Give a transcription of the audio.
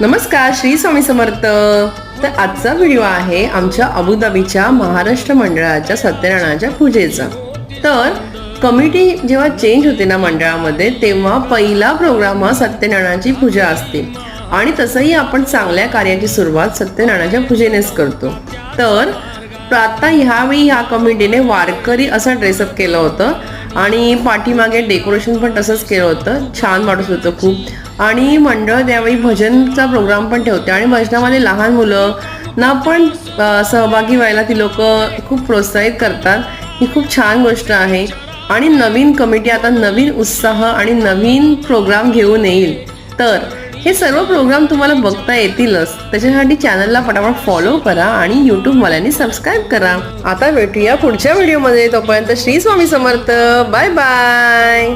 नमस्कार श्री स्वामी समर्थ. तर आजचा व्हिडिओ आहे आमच्या अबुधाबीच्या महाराष्ट्र मंडळाच्या सत्यनारायणाच्या पूजेचा. तर कमिटी जेव्हा चेंज होते ना मंडळामध्ये तेव्हा पहिला प्रोग्राम हा सत्यनारायणाची पूजा असते. आणि तसंही आपण चांगल्या कार्याची सुरुवात सत्यनारायणाच्या पूजेनेच करतो. तर तर आता ह्यावेळी ह्या कमिटीने वारकरी असं ड्रेसअप केलं होतं. आणि पाठीमागे डेकोरेशन पण तसंच केलं होतं. छान वाटत होतं खूप. आणि मंडळ त्यावेळी भजनचा प्रोग्राम पण ठेवते. आणि भजनामध्ये लहान मुलं ना पण सहभागी व्हायला ती लोक खूप प्रोत्साहित करतात. ही खूप छान गोष्ट आहे. आणि नवीन कमिटी आता नवीन उत्साह आणि नवीन प्रोग्राम घेऊन येईल. तर हे सर्व प्रोग्राम तुम्हाला बघता येतीलच. त्याच्यासाठी चॅनलला पटापट फॉलो करा आणि युट्यूबवाल्यांनी सबस्क्राईब करा. आता भेटूया पुढच्या व्हिडिओमध्ये तोपर्यंत श्री स्वामी समर्थ. Bye bye